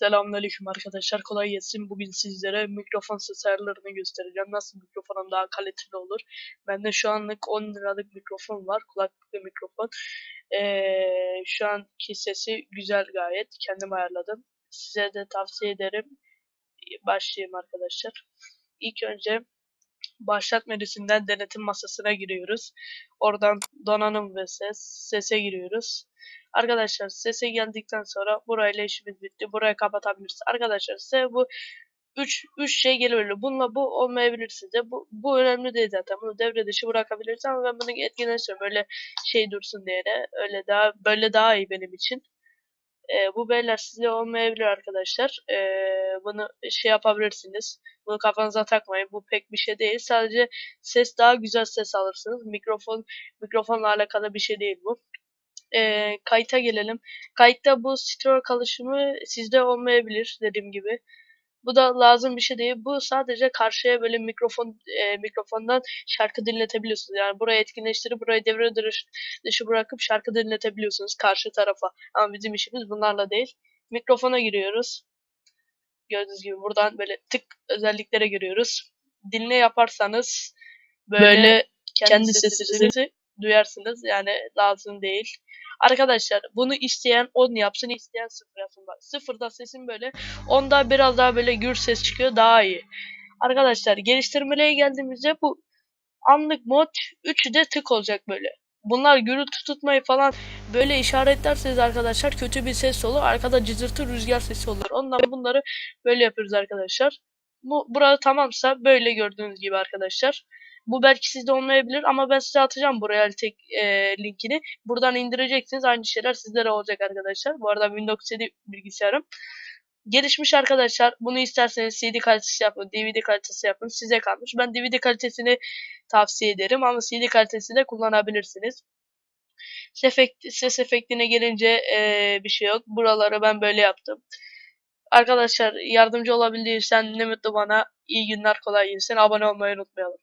Selamünaleyküm arkadaşlar. Kolay gelsin. Bugün sizlere mikrofon ses ayarlarını göstereceğim. Nasıl mikrofonum daha kaliteli olur. Bende şu anlık 10 liralık mikrofon var. Kulaklıklı mikrofon. Ee, şu anki sesi güzel gayet. Kendim ayarladım. Size de tavsiye ederim. Başlayayım arkadaşlar. İlk önce başlat menüsünden denetim masasına giriyoruz. Oradan donanım ve ses, sese giriyoruz. Arkadaşlar sese geldikten sonra burayla işimiz bitti. Burayı kapatabiliriz. Arkadaşlar size bu 3 3 şey gelebilir. Bununla bu olmayabilir size. Bu, bu önemli değil zaten. Bunu devre dışı bırakabilirsiniz ama ben bunu etkileştiriyorum. Öyle şey dursun diye de. Öyle daha böyle daha iyi benim için. Ee, bu beyler size olmayabilir arkadaşlar. Ee, bunu şey yapabilirsiniz. Bunu kafanıza takmayın. Bu pek bir şey değil. Sadece ses daha güzel ses alırsınız. Mikrofon mikrofonla alakalı bir şey değil bu e, kayıta gelelim. Kayıtta bu stereo kalışımı sizde olmayabilir dediğim gibi. Bu da lazım bir şey değil. Bu sadece karşıya böyle mikrofon e, mikrofondan şarkı dinletebiliyorsunuz. Yani burayı etkinleştirip burayı devre dışı, bırakıp şarkı dinletebiliyorsunuz karşı tarafa. Ama bizim işimiz bunlarla değil. Mikrofona giriyoruz. Gördüğünüz gibi buradan böyle tık özelliklere giriyoruz. Dinle yaparsanız böyle, Böyle kendi sesinizi duyarsınız. Yani lazım değil. Arkadaşlar bunu isteyen 10 yapsın, isteyen 0 yapsın. Bak sıfırda sesim böyle, onda biraz daha böyle gür ses çıkıyor daha iyi. Arkadaşlar geliştirmelere geldiğimizde bu anlık mod 3'ü de tık olacak böyle. Bunlar gürültü tutmayı falan böyle işaretlerseniz arkadaşlar kötü bir ses olur. Arkada cızırtı rüzgar sesi olur. Ondan bunları böyle yapıyoruz arkadaşlar. Bu burada tamamsa böyle gördüğünüz gibi arkadaşlar. Bu belki sizde olmayabilir ama ben size atacağım buraya tek e, linkini. Buradan indireceksiniz. Aynı şeyler sizlere olacak arkadaşlar. Bu arada Windows 7 bilgisayarım. Gelişmiş arkadaşlar. Bunu isterseniz CD kalitesi yapın, DVD kalitesi yapın. Size kalmış. Ben DVD kalitesini tavsiye ederim ama CD kalitesi de kullanabilirsiniz. Ses, efekt, ses efektine gelince e, bir şey yok. Buraları ben böyle yaptım. Arkadaşlar yardımcı olabildiysem ne mutlu bana. İyi günler kolay gelsin. Abone olmayı unutmayalım.